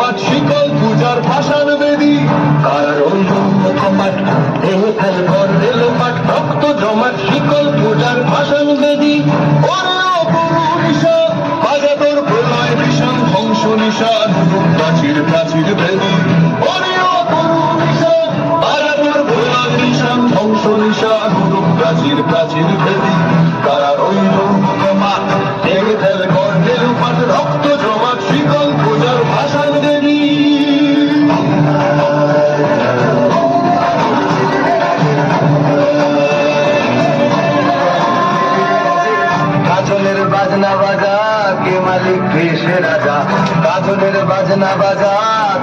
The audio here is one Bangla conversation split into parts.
অবাক শিকল পূজার ভাষার বেদি। কার অনুন্নত কপাট দেহ ফেল ঘর রেলপাট রক্ত জমাট, শিকল পূজার ভাষার বেদি। বাজাতর প্রলয় ভীষণ, ধ্বংস নিশা প্রাচীর প্রাচীর প্রাচীর কাজলের বাজনা বাজা, কে মালিক, কে সে রাজা? কাজলের বাজনা বাজা,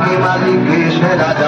কে মালিক, কে সে রাজা?